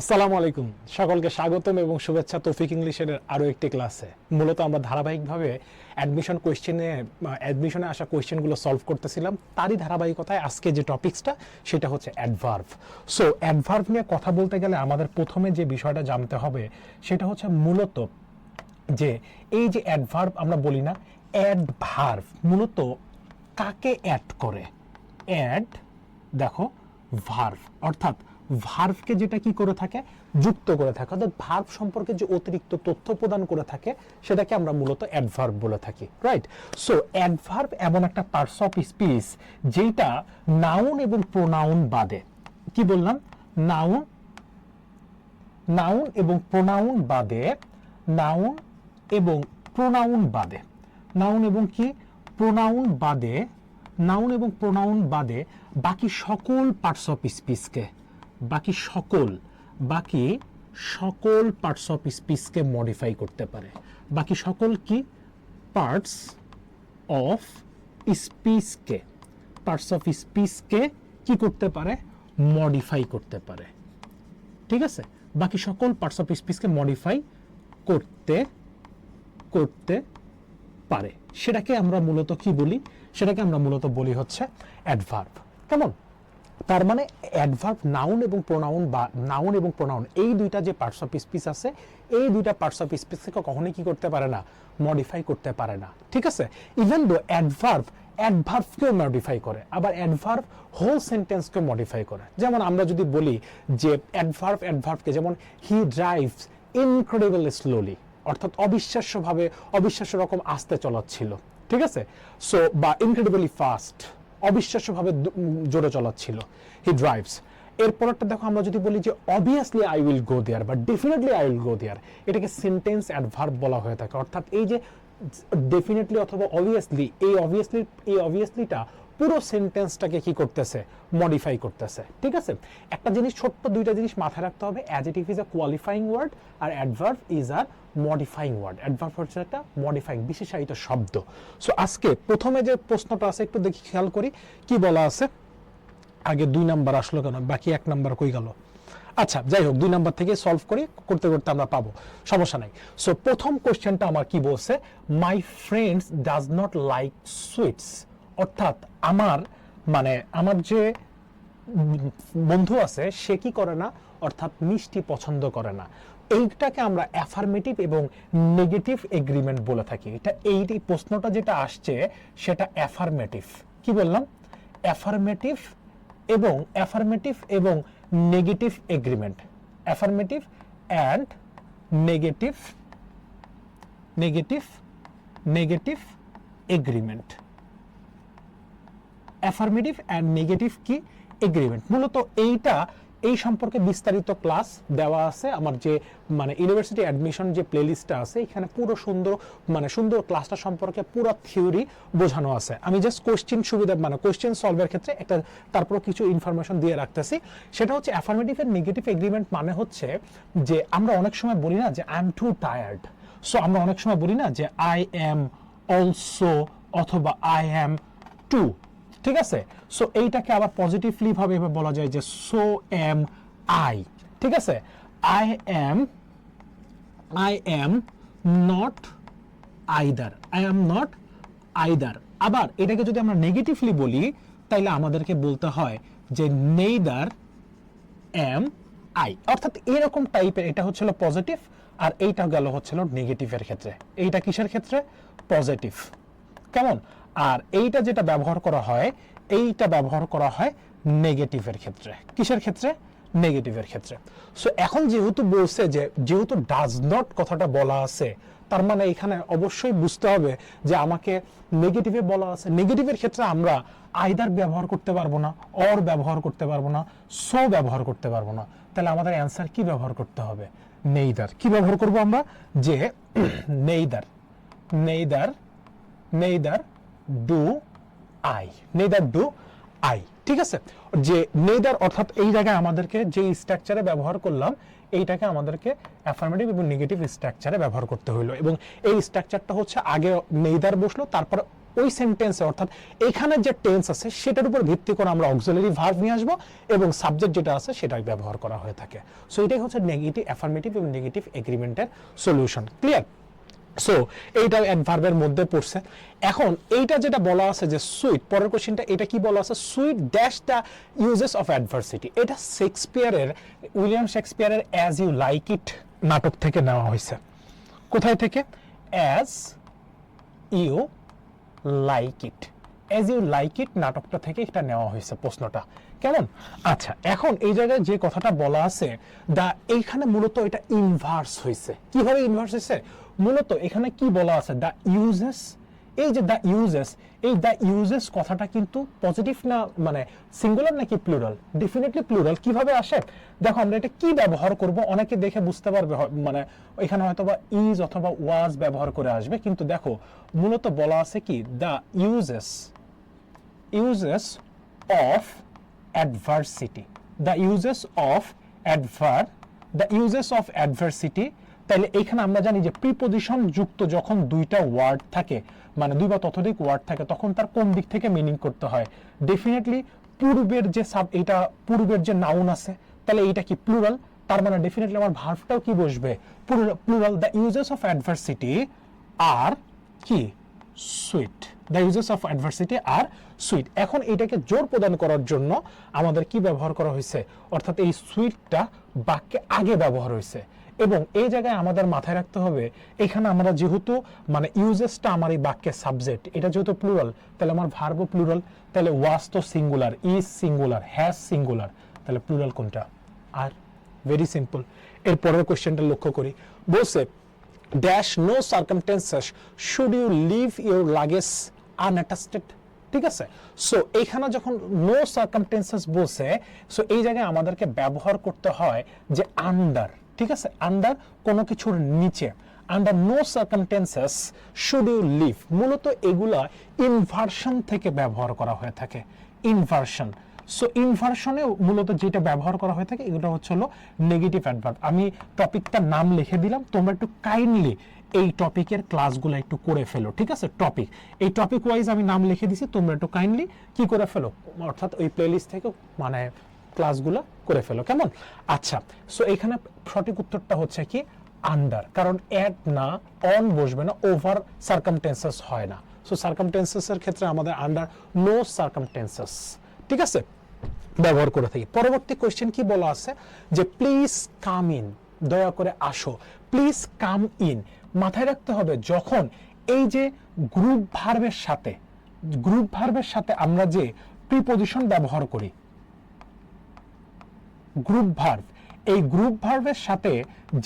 আসসালামু আলাইকুম। সকলকে স্বাগতম এবং শুভেচ্ছা তৌফিক ইংলিশের আরও একটি ক্লাসে। মূলত আমরা ধারাবাহিকভাবে অ্যাডমিশন কোয়েশ্চেনে অ্যাডমিশনে আসা কোয়েশ্চেনগুলো সলভ করতেছিলাম। তারই ধারাবাহিকতায় আজকে যে টপিক্সটা সেটা হচ্ছে অ্যাডভার্ভ সো অ্যাডভার্ভ নিয়ে কথা বলতে গেলে আমাদের প্রথমে যে বিষয়টা জানতে হবে, সেটা হচ্ছে মূলত যে এই যে অ্যাডভার্ভ আমরা বলি না অ্যাডভার্ভ মূলত কাকে অ্যাড করে? অ্যাড দেখো ভার্ভ অর্থাৎ ভার্ভকে যেটা কি করে থাকে? যুক্ত করে থাকে। অর্থাৎ ভার্ভ সম্পর্কে যে অতিরিক্ত তথ্য প্রদান করে থাকে, সেটাকে আমরা মূলত অ্যাডভার্ব বলে থাকি রাইট সো অ্যাডভার্ব এমন একটা পার্টস অফ স্পিচ যেটা নাউন এবং প্রোনাউন বাদে। কি বললাম? নাউন নাউন এবং প্রোনাউন বাদে নাউন এবং প্রোনাউন বাদে। নাউন এবং কি? প্রোনাউন বাদে নাউন এবং প্রোনাউন বাদে বাকি সকল পার্টস অফ স্পিচকে বাকি সকল বাকি সকল পার্টস অফ স্পিচকে মডিফাই করতে পারে। বাকি সকল কি? পার্টস অফ স্পিচকে পার্টস অফ স্পিচকে কি করতে পারে? মডিফাই করতে পারে। ঠিক আছে? বাকি সকল পার্টস অফ স্পিচকে মডিফাই করতে করতে পারে। সেটাকে আমরা মূলত কি বলি? সেটাকে আমরা মূলত বলি হচ্ছে অ্যাডভার্ব কেমন? তার মানে অ্যাডভার্ব নাউন এবং প্রোনাউন বা নাউন এবং প্রোনাউন এই দুইটা যে পার্টস অফ স্পিচ আছে, এই দুইটা পার্টস অফ স্পিচকে কখনোই কি করতে পারে না মডিফাই করতে পারে না। ঠিক আছে? ইভেন দো অ্যাডভার্ব অ্যাডভার্ভকেও মডিফাই করে, আবার অ্যাডভার্ব হোল সেন্টেন্সকেও মডিফাই করে। যেমন আমরা যদি বলি যে অ্যাডভার্ব অ্যাডভার্ভকে যেমন হি ড্রাইভস ইনক্রেডিবল স্লোলি অর্থাৎ অবিশ্বাস্যভাবে, অবিশ্বাস্য রকম আসতে চলাচ্ছিল। ঠিক আছে? সো বা ইনক্রেডিবলি ফাস্ট অবিশ্বাস্যভাবে জোরে চলাচ্ছিল। হি ড্রাইভস এরপরটা দেখো, আমরা যদি বলি যে obviously I will go there বা definitely I will go there এটাকে সেন্টেন্স অ্যাডভার্ব বলা হয়ে থাকে। অর্থাৎ এই যে ডেফিনেটলি অথবা অবভিয়াসলি এই অবভিয়াসলি এই অবভিয়াসলিটা পুরো সেন্টেন্সটাকে কি করতেছে? মডিফাই করতেছে। ঠিক আছে? একটা জিনিস ছোট্ট, দুইটা জিনিস মাথায় রাখতে হবে। Adjective is a qualifying word R adverb is আর মডিফাইং ওয়ার্ড অ্যাডভার্ব হচ্ছে একটা মডিফাইং বিশেষায়িত শব্দ। সো আজকে প্রথমে যে প্রশ্নটা আছে, একটু দেখি, খেয়াল করি। কি বলা আছে? আগে দুই নাম্বার আসলো কেন? বাকি এক নাম্বার কই গেল? আচ্ছা যাই হোক, দুই নাম্বার থেকে সলভ করি, করতে করতে আমরা পাবো। সমস্যা নাই। সো প্রথম কোশ্চেনটা আমার কি বলছে? My friends does not like sweets অর্থাৎ আমার মানে আমার যে বন্ধু আছে, সে কি করে না? অর্থাৎ মিষ্টি পছন্দ করে না। এইটাকে আমরা অ্যাফার্মেটিভ এবং নেগেটিভ এগ্রিমেন্ট বলে থাকি। এটা এই প্রশ্নটা যেটা আসছে, সেটা অ্যাফার্মেটিভ কি বললাম? অ্যাফার্মেটিভ এবং অ্যাফার্মেটিভ এবং negative agreement affirmative and negative negative negative agreement affirmative and negative কি এগ্রিমেন্ট মূলত এইটা, এই সম্পর্কে বিস্তারিত ক্লাস দেওয়া আছে। আমার যে মানে ইউনিভার্সিটি অ্যাডমিশন যে প্লেলিস্টটা আছে, এখানে পুরো সুন্দর মানে সুন্দর ক্লাসটা সম্পর্কে পুরো থিওরি বোঝানো আছে। আমি জাস্ট কোশ্চেন সুবিধা মানে কোশ্চেন সলভের ক্ষেত্রে একটা তারপর কিছু ইনফরমেশন দিয়ে রাখতেছি। সেটা হচ্ছে অ্যাফার্মেটিভ এর নেগেটিভ এগ্রিমেন্ট মানে হচ্ছে যে, আমরা অনেক সময় বলি না যে I am too tired so আমরা অনেক সময় বলি না যে আই এম অলসো অথবা আই এম টু ঠিক আছে? সো এইটাকে আবার পজিটিভলি ভাবে এভাবে বলা যায় যে সো এম আই ঠিক আছে? I am I am not either I am not either আবার এটাকে যদি আমরা নেগেটিভলি বলি, তাইলে আমাদেরকে বলতে হয় যে নেইদার এম আই অর্থাৎ এরকম টাইপের এটা হচ্ছিল পজিটিভ আর এইটা গেল হচ্ছিল নেগেটিভের ক্ষেত্রে। এইটা কিসের ক্ষেত্রে? পজিটিভ কেমন? আর এইটা যেটা ব্যবহার করা হয়, এইটা ব্যবহার করা হয় নেগেটিভের ক্ষেত্রে। কিসের ক্ষেত্রে? নেগেটিভের ক্ষেত্রে। সো এখন যেহেতু বলছে যে, যেহেতু ডাজ নট কথাটা বলা আছে, তার মানে এখানে অবশ্যই বুঝতে হবে যে আমাকে নেগেটিভে বলা আছে। নেগেটিভের ক্ষেত্রে আমরা আইদার ব্যবহার করতে পারব না অর ব্যবহার করতে পারব না সো ব্যবহার করতে পারব না। তাহলে আমাদের অ্যান্সার কি ব্যবহার করতে হবে? নেইদার কি ব্যবহার করব আমরা? যে neither neither neither do I neither do I ঠিক আছে? যে নেদার অর্থাৎ এই জায়গায় আমাদেরকে যে স্ট্রাকচারে ব্যবহার করলাম, এইটাকে আমাদেরকে অ্যাফার্মেটিভ এবং নেগেটিভ স্ট্রাকচারে ব্যবহার করতে হলো এবং এই স্ট্রাকচারটা হচ্ছে আগে নেইদার বসল, তারপর ওই সেন্টেন্সে অর্থাৎ এখানে যে টেন্স আছে, সেটার উপর ভিত্তি করে আমরা অক্সিলারি ভার্ব নিয়ে আসব এবং সাবজেক্ট যেটা আছে, সেটাই ব্যবহার করা হয়ে থাকে। সো এটাই হচ্ছে নেগেটিভ অ্যাফার্মেটিভ এবং নেগেটিভ এগ্রিমেন্টের সলিউশন ক্লিয়ার সো এইটা অ্যাডভার্বের মধ্যে পড়ছে। এখন এইটা যেটা বলা আছে যে সুইট পরের কোশ্চেনটা এটা কি বলা আছে? Sweet dash the uses of adversity এটা শেক্সপিয়ারের উইলিয়াম শেক্সপিয়ারের অ্যাজ ইউ লাইক ইট নাটক থেকে নেওয়া হয়েছে। কোথায় থেকে? As you like it as you like it নাটকটা থেকে এটা নেওয়া হয়েছে প্রশ্নটা। কেমন? আচ্ছা এখন এই জায়গায় যে কথাটা বলা আছে, দা এইখানে মূলত এটা ইনভার্স হয়েছে কীভাবে ইনভার্স হয়েছে মূলত এখানে কি বলা আছে? দা ইউজেস এই যে দ্য ইউজেস এই দ্য ইউজেস কথাটা কিন্তু পজিটিভ না মানে সিঙ্গুলার নাকি প্লুরাল ডেফিনেটলি প্লুরাল কীভাবে আসে? দেখো, আমরা এটা কি ব্যবহার করব? অনেকে দেখে বুঝতে পারবে মানে এখানে হয়তো বা ইজ অথবা ওয়াজ ব্যবহার করে আসবে। কিন্তু দেখো, মূলত বলা আছে কি? The uses uses of adversity. The uses of adver, the uses of adversity তাহলে এখানে আমরা জানি যে প্রিপোজিশন যুক্ত যখন দুইটা ওয়ার্ড থাকে মানে দুই বা ততোধিক ওয়ার্ড থাকে, তখন তার কোন দিক থেকে মিনিং করতে হয়? ডেফিনেটলি পূর্বের যে সাব এটা পূর্বের যে নাউন আছে তাহলে এটা কি প্লুরাল তার মানে ডেফিনেটলি আমার ভার্বটাও কি বসবে? Plural the uses of adversity আর কি? Sweet the uses of adversity R sweet এখন এটাকে জোর প্রদান করার জন্য আমাদের কি ব্যবহার করা হয়েছে? অর্থাৎ এই সুইটটা বাক্যে আগে ব্যবহার হয়েছে। এবং এই জায়গায় আমাদের মাথায় রাখতে হবে, এখানে আমরা যেহেতু মানে ইউজেসটা আমার এই বাক্যের সাবজেক্ট এটা যেহেতু প্লুরাল তাহলে আমার ভার্ব প্লুরাল তাহলে ওয়াস তো singular is singular has singular তাহলে প্লুরাল কোনটা? আর ভেরি সিম্পল এর পরের কোয়েশ্চেনটা লক্ষ্য করি। বলছে dash no circumstances should you leave your luggage unattended ঠিক আছে? সো এইখানে যখন নো সার্কামটেন্সেস বসে সো এই জায়গায় আমাদেরকে ব্যবহার করতে হয় যে আন্ডার ঠিক আছে? আন্ডার কোনো কিছুর নিচে। Under no circumstances should you leave মূলত এগুলা ইনভার্সন থেকে ব্যবহার করা হয়ে থাকে। ইনভার্সন সো ইনভার্সনে মূলত যেটা ব্যবহার করা হয়ে থাকে, এগুলো হচ্ছে হলো নেগেটিভ অ্যাডভার্ব আমি টপিকটার নাম লিখে দিলাম, তোমরা একটু কাইন্ডলি এই টপিকের ক্লাসগুলো একটু করে ফেলো, ঠিক আছে? টপিক এই টপিক ওয়াইজ আমি নাম লিখে দিছি, তোমরা একটু কাইন্ডলি কি করে ফেলো? অর্থাৎ ওই প্লেলিস্ট থেকে মানে ক্লাসগুলো করে ফেলো, কেমন? আচ্ছা সো এখানে সঠিক উত্তরটা হচ্ছে কি? আন্ডার কারণ অ্যাড না অন বসবে না ওভার সার্কামটেন্সেস হয় না। সো সার্কামটেন্সেসের ক্ষেত্রে আমাদের আন্ডার নো সার্কামটেন্সেস ঠিক আছে? ব্যবহার করে থাকি। পরবর্তী কোয়েশ্চেন কি বলা আছে? যে প্লিজ কাম ইন দয়া করে আসো। প্লিজ কাম ইন মাথায় রাখতে হবে যখন এই যে গ্রুপ ভার্বের সাথে গ্রুপ ভার্বের সাথে আমরা যে প্রিপোজিশন ব্যবহার করি গ্রুপ ভার্ব এই গ্রুপ ভার্বের সাথে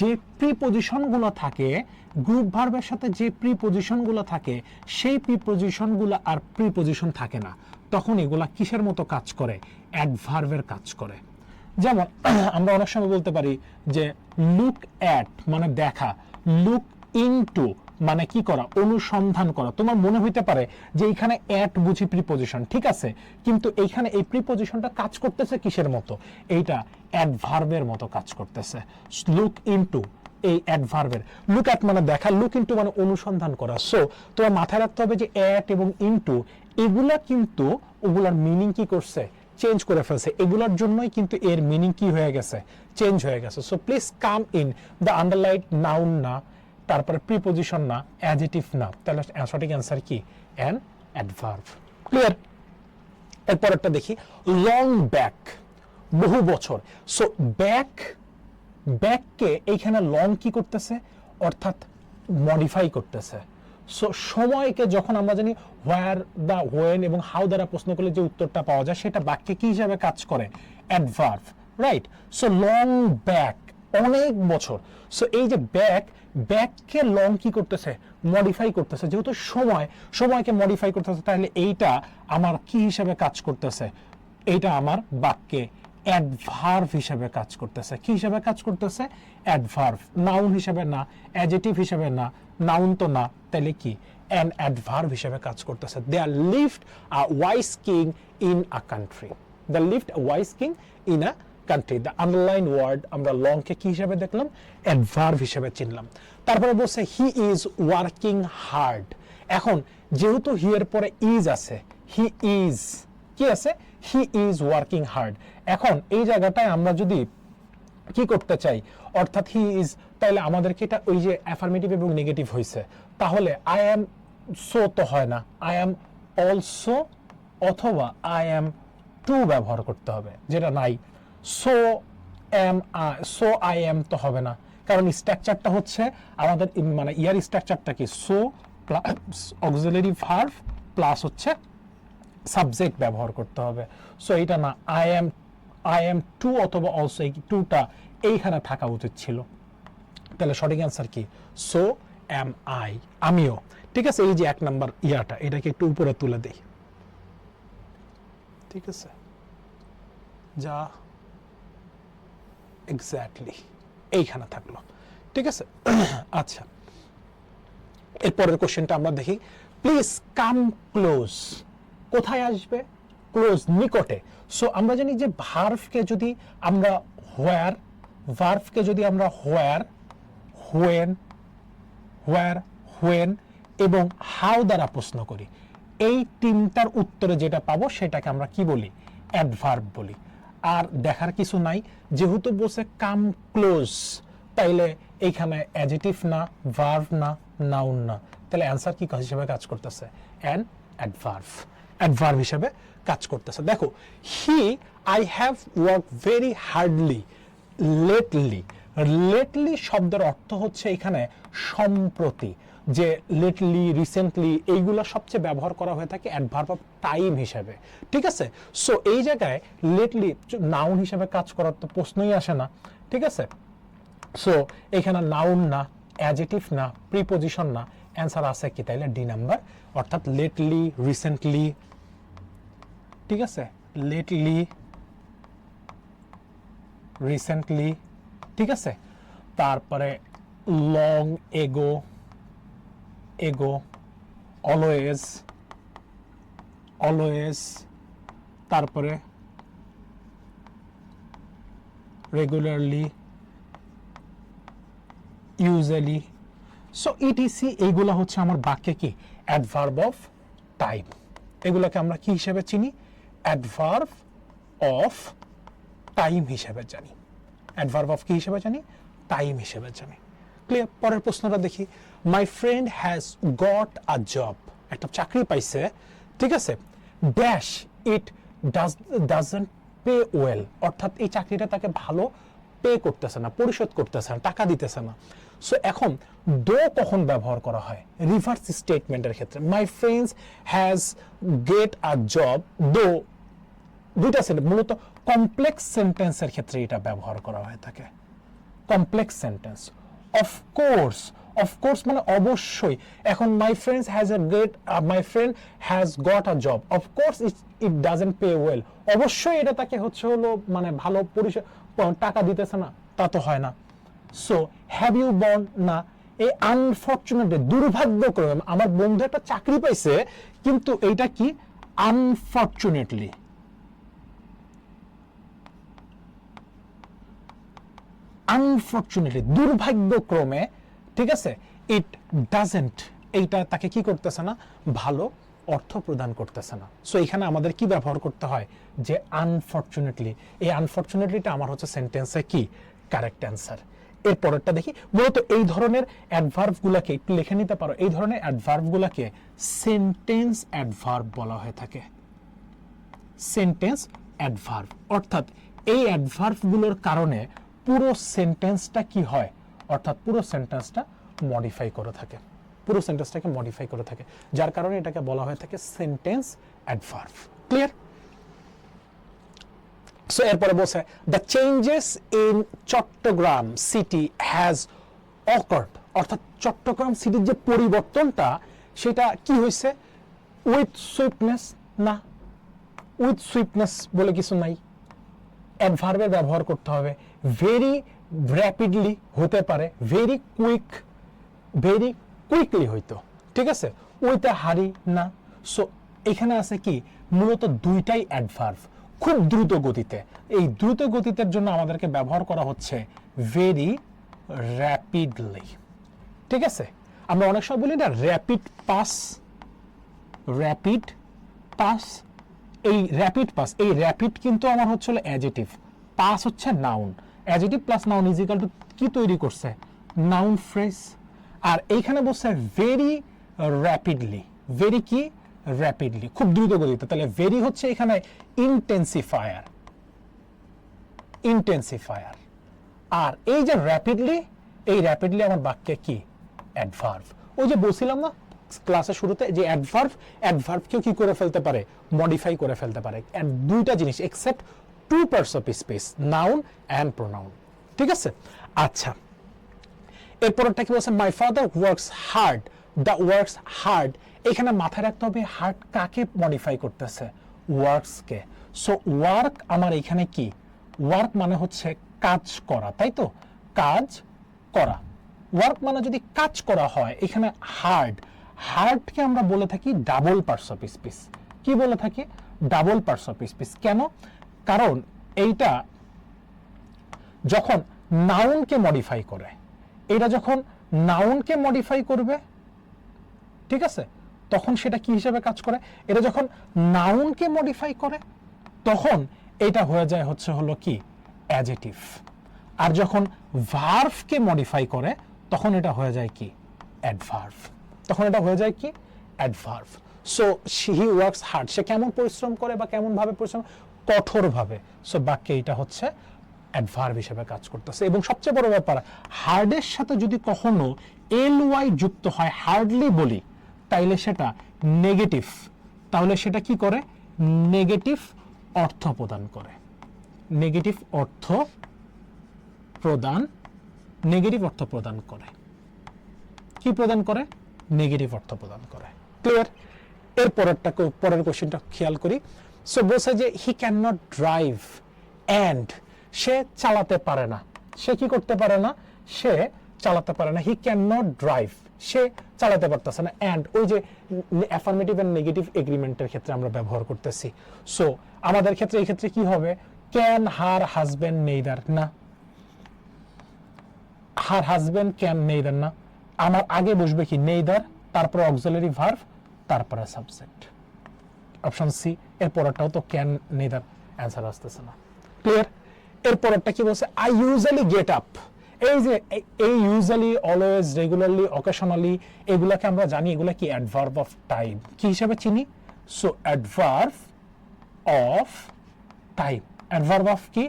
যে প্রিপোজিশনগুলো থাকে গ্রুপ ভার্বের সাথে যে প্রিপোজিশনগুলো থাকে, সেই প্রিপোজিশনগুলো আর প্রিপোজিশন থাকে না। তখন এগুলা কিসের মতো কাজ করে? অ্যাডভার্বের কাজ করে। যেমন, আমরা অনেক সময় বলতে পারি যে লুক অ্যাট মানে দেখা লুক ইনটু মানে কি করা, অনুসন্ধান করা। তোমার মনে হইতে পারে যে এখানে অ্যাট বুঝি প্রিপোজিশন ঠিক আছে? কিন্তু এইখানে এই প্রিপোজিশনটা কাজ করতেছে কিসের মতো? এইটা অ্যাডভার্বের মতো কাজ করতেছে। লুক ইনটু এই অ্যাডভার্বের লুক অ্যাট মানে দেখা লুক ইনটু মানে অনুসন্ধান করা। সো তোমার মাথায় রাখতে হবে যে অ্যাট এবং ইনটু এগুলা কিন্তু ওগুলার মিনিং কি করছে? চেঞ্জ করে ফেলছে। এগুলোর জন্যই কিন্তু এর মিনিং কি হয়ে গেছে? চেঞ্জ হয়ে গেছে। So please come in the underlined noun না, তারপরে প্রিপোজিশন না অ্যাডজেটিভ না। তাহলে সঠিক অ্যান্সার কি? অ্যান অ্যাডভার্ব ক্লিয়ার এরপরেরটা দেখি। লং ব্যাক বহু বছর। সো ব্যাক ব্যাককে এইখানে লং কি করতেছে? অর্থাৎ মডিফাই করতেছে। সো সময়কে যখন আমরা জানি হোয়ার দ্য হোয়েন এবং হাউ দ্বারা প্রশ্ন করলে যে উত্তরটা পাওয়া যায়, সেটা বাক্যে কি হিসাবে কাজ করে? Adverb right so long back অনেক বছর। সো এই যে ব্যাক ব্যাককে লং কি করতেছে? মডিফাই করতেছে। যেহেতু সময়, সময়কে মডিফাই করতেছে, তাহলে এইটা আমার কি হিসাবে কাজ করতেছে? এইটা আমার বাক্যে। অ্যাডভার্ভ হিসেবে কাজ করতেছে। কি হিসেবে কাজ করতেছে? অ্যাডভার্ভ নাউন হিসেবে না অ্যাজেটিভ হিসেবে না নাউন তো না, তাহলে কি? অ্যান অ্যাডভার্ভ হিসেবে কাজ করতেছে। They R lift a wise king in a country the lift a wise king in a country the underline word আমরা লংকে কি হিসেবে দেখলাম? অ্যাডভার্ভ হিসেবে চিনলাম। তারপরে বলছে হি ইজ ওয়ার্কিং হার্ড এখন, যেহেতু হি এর পরে ইজ আছে হি ইজ কি আছে? হি ইজ ওয়ার্কিং হার্ড এখন এই জায়গাটায় আমরা যদি কি করতে চাই, অর্থাৎ হি ইজ তাহলে আমাদেরকে এটা ওই যে অ্যাফার্মেটিভ এবং নেগেটিভ হয়েছে তাহলে আই অ্যাম সো তো হয় না। আই অ্যাম অলসো অথবা আই অ্যাম টু ব্যবহার করতে হবে, যেটা নাই। So am I so I am তো হবে না। কারণ স্ট্রাকচারটা হচ্ছে আমাদের মানে ইয়ার স্ট্রাকচারটা কি? So plus auxiliary verb plus হচ্ছে সাবজেক্ট ব্যবহার করতে হবে। সো এটা না I am I am too অথবা অলসো এই টুটা এইখানে থাকা উচিত ছিল। তাহলে সঠিক অ্যান্সার কি? সো এম আই আমিও। ঠিক আছে, এই যে এক নাম্বার ইয়াটা, এটাকে একটু উপরে তুলে দেই। ঠিক আছে? যা এক্স্যাক্টলি এইখানে থাকল। ঠিক আছে? আচ্ছা। এরপরের কোশ্চেনটা আমরা দেখি। প্লিজ কাম ক্লোজ কোথায় আসবে? ক্লোজ নিকটে। সো আমরা জানি যে ভার্ভকে যদি আমরা হোয়ার ভার্ভকে যদি আমরা হোয়ার হোয়েন হোয়ার হোয়েন এবং হাউ দ্বারা প্রশ্ন করি, এই তিনটার উত্তরে যেটা পাবো সেটাকে আমরা কি বলি? অ্যাডভার্ব বলি। আর দেখার কিছু নাই, যেহেতু বসে কাম ক্লোজ তাইলে এইখানে অ্যাজিটিভ না ভার্ভ না নাউন না। তাহলে অ্যান্সার কি হিসেবে কাজ করতেছে? অ্যান অ্যাডভার্ভ অ্যাডভার্ভ হিসেবে কাজ করতেছে। দেখো he I have work very hardly lately lately শব্দের অর্থ হচ্ছে এখানে সম্প্রতি, যে লেটলি রিসেন্টলি এইগুলো সবচেয়ে ব্যবহার করা হয়ে থাকে অ্যাডভার্ব অফ টাইম হিসেবে। ঠিক আছে? সো এই জায়গায় লেটলি নাউন হিসেবে কাজ করার তো প্রশ্নই আসে না। ঠিক আছে? সো এখানে নাউন না অ্যাজেটিভ না প্রিপোজিশন না অ্যান্সার আছে কি তাইলে? ডি নাম্বার অর্থাৎ লেটলি রিসেন্টলি ঠিক আছে? লেটলি রিসেন্টলি ঠিক আছে? তারপরে long ago ago always always তারপরে রেগুলারলি ইউজুয়ালি সো ইটিসি এইগুলো হচ্ছে আমার বাক্যে কি? অ্যাডভার্ব অফ টাইম এগুলোকে আমরা কি হিসেবে চিনি? অ্যাডভার্ব অফ টাইম হিসেবে জানি। অ্যাডভার্ব অফ কি হিসেবে জানি? টাইম হিসেবে জানি। ক্লিয়ার পরের প্রশ্নটা দেখি। My friend has got a job একটা চাকরি পাইছে, ঠিক আছে? Dash it does doesn't pay well অর্থাৎ এই চাকরিটা তাকে ভালো পে করতেছে না, পরিশোধ করতেছে না, টাকা দিতেছে না। সো এখন দো কখন ব্যবহার করা হয়? রিভার্স স্টেটমেন্টের ক্ষেত্রে। My friends has get a job though দুইটা সেন্টেন্স মূলত কমপ্লেক্স সেন্টেন্সের ক্ষেত্রে এটা ব্যবহার করা হয়ে থাকে। কমপ্লেক্স সেন্টেন্স অফকোর্স অফকোর্স মানে অবশ্যই। এখন my friends has a great my friend has got a job of course it it doesn't pay well অবশ্যই এটা তাকে হচ্ছে হলো মানে ভালো পরিষেবা টাকা দিতেছে না। তা তো হয় না। সো হ্যাভ ইউ বর্ন না? এই আনফর্চুনেটলি দুর্ভাগ্যক্রমে আমার বন্ধু একটা চাকরি পাইছে, কিন্তু এইটা কি? আনফর্চুনেটলি আনফর্চুনেটলি দুর্ভাগ্যক্রমে, ঠিক আছে? ইট ডাজেন্ট এইটা তাকে কি করতেছে না? ভালো অর্থ প্রদান করতেছে না। সো এখানে আমাদের কি ব্যবহার করতে হয়? যে আনফর্চুনেটলি এই আনফর্চুনেটলিটা আমার হচ্ছে সেন্টেন্সে কি? কারেক্ট অ্যান্সার এর পরেরটা দেখি। মূলত এই ধরনের অ্যাডভার্বগুলোকে একটু লিখে নিতে পারো। এই ধরনের অ্যাডভার্বগুলোকে সেন্টেন্স অ্যাডভার্ব বলা হয়ে থাকে। সেন্টেন্স অ্যাডভার্ব অর্থাৎ এই অ্যাডভার্বগুলোর কারণে পুরো সেন্টেন্সটা কি হয়? অর্থাৎ পুরো সেন্টেন্সটা মডিফাই করে থাকে। পুরো সেন্টেন্সটাকে মডিফাই করে থাকে। যার কারণে এটাকে বলা হয়ে থাকে সেন্টেন্স অ্যাডভার্ব ক্লিয়ার সো এরপরে বলছে the changes in Chittagong city has occurred অর্থাৎ চট্টগ্রাম সিটির যে পরিবর্তনটা, সেটা কি হয়েছে? উইথ সুইটনেস না উইথ সুইটনেস বলে কিছু নাই। অ্যাডভার্বের ব্যবহার করতে হবে। ভেরি র্যাপিডলি হতে পারে। ভেরি কুইক ভেরি কুইকলি হইতো ঠিক আছে? এ হারি না। সো এখানে আছে কি? মূলত দুইটাই অ্যাডভার্ভ খুব দ্রুত গতিতে। এই দ্রুত গতিতের জন্য আমাদেরকে ব্যবহার করা হচ্ছে ভেরি র্যাপিডলি ঠিক আছে? আমরা অনেক সময় বলি না র্যাপিড পাস র্যাপিড পাস এই র্যাপিড পাস এই র্যাপিড কিন্তু আমার হচ্ছে হলো অ্যাজেটিভ পাস হচ্ছে noun adjective plus noun equal to কি তৈরি করছে? নাউন ফ্রেজ আর এইখানে বলছে ভেরি র্যাপিডলি ভেরি কি? র্যাপিডলি খুব দ্রুত গতিতে। তাহলে ভেরি হচ্ছে এখানে ইন্টেন্সিফায়ার ইন্টেন্সিফায়ার আর এই যে র্যাপিডলি এই র্যাপিডলি আমার বাক্যে কি? অ্যাডভার্ভ ওই যে বলছিলাম না ক্লাসের শুরুতে যে অ্যাডভার্ভ অ্যাডভার্ভকেও কি করে ফেলতে পারে? মডিফাই করে ফেলতে পারে। দুইটা জিনিস except two parts of speech noun and pronoun ঠিক আছে? আচ্ছা। এরপরটা কি বলছে? My father works hard the works hard এখানে মাথায় রাখতে হবে হার্ড কাকে মডিফাই করতেছে? ওয়ার্কসকে সো ওয়ার্ক আমার এখানে কি? ওয়ার্ক মানে হচ্ছে কাজ করা, তাই তো? কাজ করা। ওয়ার্ক মানে যদি কাজ করা হয়, এখানে হার্ড হার্ডকে আমরা বলে থাকি ডাবল পার্টস অফ স্পিস কি বলে থাকি? ডাবল পার্টস অফ স্পিস কেন? কারণ এইটা যখন নাউনকে মডিফাই করে, এটা যখন নাউনকে মডিফাই করবে ঠিক আছে? তখন সেটা কি হিসাবে কাজ করে? এটা যখন নাউনকে মডিফাই করে, তখন এটা হয়ে যায় হচ্ছে হলো কি? অ্যাজেটিভ আর যখন ভার্ভকে মডিফাই করে, তখন এটা হয়ে যায় কি? অ্যাডভার্ভ তখন এটা হয়ে যায় কি? Adverb so he works hard সে কেমন পরিশ্রম করে বা কেমন ভাবে পরিশ্রম? কঠোরভাবে. সো বাক্যে এটা হচ্ছে অ্যাডভার্ব হিসেবে কাজ করতেছে। এবং সবচেয়ে বড় ব্যাপার হার্ডের সাথে যদি কখনো এল ওয়াই যুক্ত হয় হার্ডলি বলি তাইলে সেটা নেগেটিভ তাহলে সেটা কি করে? নেগেটিভ অর্থ প্রদান করে। নেগেটিভ অর্থ প্রদান নেগেটিভ অর্থ প্রদান করে। কি প্রদান করে? নেগেটিভ অর্থ প্রদান করে। ক্লিয়ার এর পরেরটাকে, পরের কোশ্চেনটা খেয়াল করি। সো বলছে যে he can not drive and সে চালাতে পারে না। সে কি করতে পারে না? সে চালাতে পারে না। হি ক্যান নট ড্রাইভ সে চালাতে পারতেছে না। অ্যান্ড ওই যে অ্যাফার্মেটিভ অ্যান্ড নেগেটিভ এগ্রিমেন্টের ক্ষেত্রে আমরা ব্যবহার করতেছি। সো আমাদের ক্ষেত্রে, এই ক্ষেত্রে কি হবে? ক্যান হার হাজবেন্ড নেইদার না। হার হাজবেন্ড ক্যান নেইদার না। আমার আগে বসবে কি? নেইদার তারপরে অক্সিলারি ভার্ভ তারপরে সাবজেক্ট অপশন সি এর পরেরটাও তো ক্যান নেইদার অ্যান্সার আসতেছে না। ক্লিয়ার এর পরেরটা কি বলছে? আই ইউজুয়ালি গেট আপ এই যে এই- ইউজুয়ালি অলওয়েজ রেগুলারলি অকেশনালি এগুলাকে আমরা জানি, এগুলা কি অ্যাডভার্ব অফ টাইম কি হিসাবে চিনি? So adverb of time adverb of কি?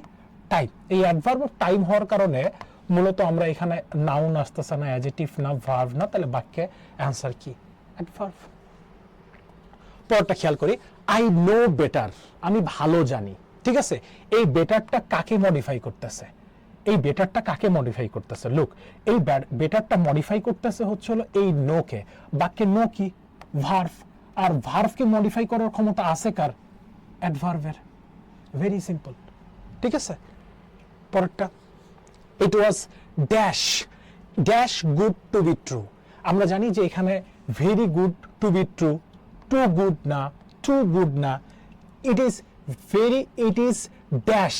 টাইম এই অ্যাডভার্ব অফ টাইম হওয়ার কারণে মূলত আমরা এখানে নাউন আসতেছে না অ্যাজেটিভ না ভার্ব না, তাহলে বাক্যে অ্যান্সার কি? অ্যাডভার্ব পরটা খেয়াল করি আই নো বেটার আমি ভালো জানি। ঠিক আছে? এই বেটারটা কাকে মডিফাই করতেছে? এই বেটারটা কাকে মডিফাই করতেছে? লুক এই বেটারটা মডিফাই করতেছে হচ্ছে হলো এই নোকে বাক্যে নো কি? ভার্ভ আর ভার্ভকে মডিফাই করার ক্ষমতা আছে কার? অ্যাডভার্ভের ভেরি সিম্পল ঠিক আছে? পরেরটা। It was dash dash good to be true আমরা জানি যে এখানে very good to be true too good না। টু গুড না। It is very it is dash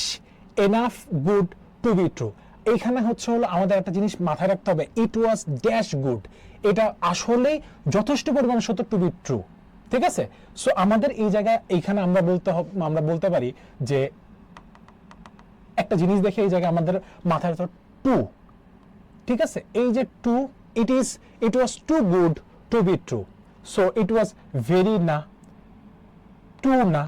enough good to be true এইখানে হচ্ছে হলো আমাদের একটা জিনিস মাথায় রাখতে হবে ইট ওয়াজ ড্যাশ গুড এটা আসলেই যথেষ্ট পরিমাণে সত্য টু বি ট্রু ঠিক আছে? সো আমাদের এই জায়গায় এইখানে আমরা বলতে আমরা বলতে পারি যে একটা জিনিস দেখে এই জায়গায় আমাদের মাথায় তো টু ঠিক আছে? এই যে too it is it was too good to be true so it was very না টু না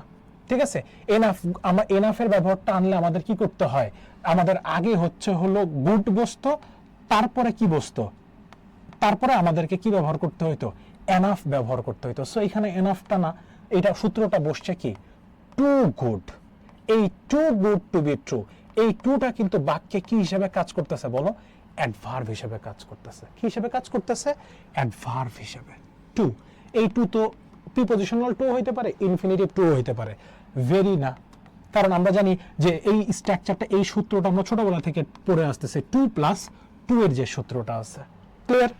ঠিক আছে? এনাফ আমার এনাফের ব্যবহারটা আনলে আমাদের কি করতে হয়? আমাদের আগে হচ্ছে হলো গুড বস্তু, তারপরে কি বস্তু? তারপরে আমাদেরকে কি ব্যবহার করতে হইতো? এনাফ ব্যবহার করতে হইতো। সো এখানে এনাফটা না, এটা সূত্রটা বসছে কি? Too good. এই too good to be true, এই টুটা কিন্তু বাক্যে কি হিসেবে কাজ করতেছে বলো? অ্যাডভার্ভ হিসেবে কাজ করতেছে। কি হিসেবে কাজ করতেছে? অ্যাডভার্ভ হিসেবে। টু, এই টু তো প্রিপোজিশনাল টু হইতে পারে, ইনফিনিটিভ টু হইতে পারে। ভেরি না কারণ আমরা জানি যে এই স্ট্রাকচারটা এই সূত্রটা আমরা ছোটবেলা থেকে পড়ে আসতেছে। টু প্লাস টু এর যে সূত্রটা আছে। ক্লিয়ার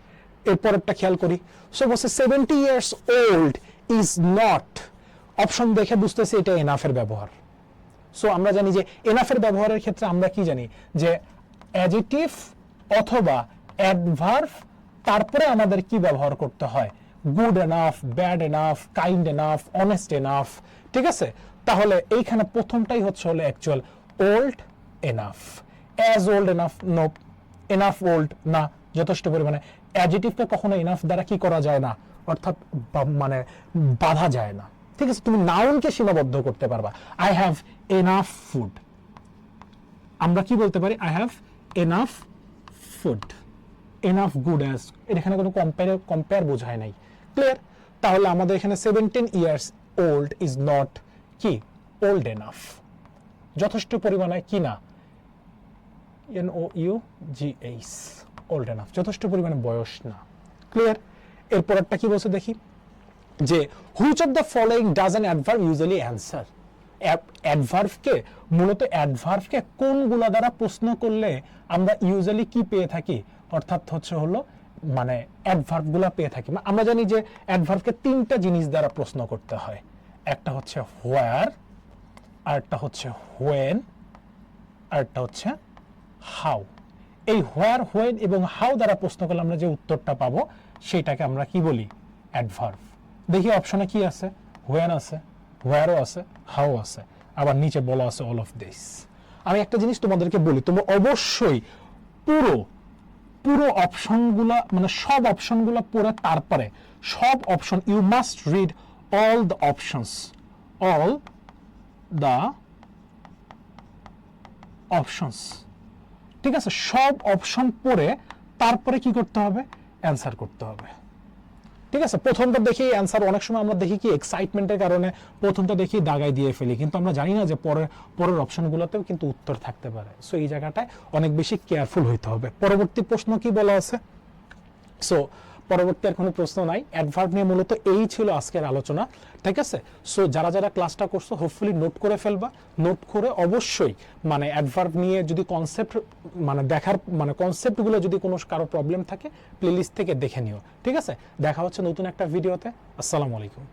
এর পরেরটা খেয়াল করি। সো বলছে seventy years old is not option দেখে বুঝতেছি এটা এনাফের ব্যবহার। সো আমরা জানি যে এনাফের ব্যবহারের ক্ষেত্রে আমরা কি জানি? যে অ্যাজিটিভ অথবা অ্যাডভার্ভ তারপরে আমাদের কি ব্যবহার করতে হয়? Good enough bad enough kind enough honest enough ঠিক আছে? তাহলে এইখানে প্রথমটাই হচ্ছে হলো actual old enough as old enough no enough old না, যথেষ্ট পরিমাণে। অ্যাজিটিভকে কখনো এনাফ দ্বারা কি করা যায় না? অর্থাৎ মানে বাধা যায় না। ঠিক আছে, তুমি নাউনকে সীমাবদ্ধ করতে পারবা। আই হ্যাভ এনাফ ফুড আমরা কি বলতে পারি? I have enough food enough good as এখানে কোনো কম্পেয়ার কম্পেয়ার বোঝায় নাই। ক্লিয়ার তাহলে আমাদের এখানে seventeen years old is not কি? ওল্ড এনাফ যথেষ্ট পরিমাণে কি না? N O U G H old enough যথেষ্ট পরিমাণে বয়স না। ক্লিয়ার এরপর একটা কি বলছে দেখি? যে which of the following does an adverb usually answer অ্যাডভার্ভকে মূলত অ্যাডভার্ভকে কোনগুলা দ্বারা প্রশ্ন করলে আমরা ইউজুয়ালি কি পেয়ে থাকি? অর্থাৎ হচ্ছে হলো মানে অ্যাডভার্বগুলা পেয়ে থাকি। আমরা জানি যে অ্যাডভার্বকে তিনটা জিনিস দ্বারা প্রশ্ন করতে হয়। একটা হচ্ছে হোয়ার আরেকটা হচ্ছে হোয়েন আরেকটা হচ্ছে হাউ এই হোয়ার হোয়েন এবং হাউ দ্বারা প্রশ্ন করলে আমরা যে উত্তরটা পাবো, সেটাকে আমরা কি বলি? অ্যাডভার্ভ দেখি অপশনে কি আছে? হোয়েন আছে হোয়ারও আছে হাউ আছে, আবার নিচে বলা আছে অল অফ দিস আমি একটা জিনিস তোমাদেরকে বলি, তোমরা অবশ্যই পুরো পুরো অপশনগুলা মানে সব অপশনগুলো পড়ে তারপরে সব option you must read all the options all the options ঠিক আছে? সব অপশন পড়ে তারপরে কি করতে হবে? অ্যান্সার করতে হবে। ঠিক আছে? প্রথমটা দেখি অ্যান্সার অনেক সময় আমরা দেখি কি? এক্সাইটমেন্টের কারণে প্রথমটা দেখি দাগাই দিয়ে ফেলি। কিন্তু আমরা জানি না যে পরের পরের অপশনগুলোতেও কিন্তু উত্তর থাকতে পারে। সো এই জায়গাটায় অনেক বেশি কেয়ারফুল হইতে হবে। পরবর্তী প্রশ্ন কি বলা আছে? সো পরবর্তী আর কোনো প্রশ্ন নাই। অ্যাডভার্ট নিয়ে মূলত এই ছিল আজকের আলোচনা, ঠিক আছে? সো যারা যারা ক্লাসটা করছ হোপফুলি নোট করে ফেলবা। নোট করে অবশ্যই মানে অ্যাডভার্ব নিয়ে যদি কনসেপ্ট মানে দেখার মানে কনসেপ্টগুলো যদি কোনো কারও প্রবলেম থাকে প্লেলিস্ট থেকে দেখে নিও, ঠিক আছে? দেখা হচ্ছে নতুন একটা ভিডিওতে আসসালামু আলাইকুম।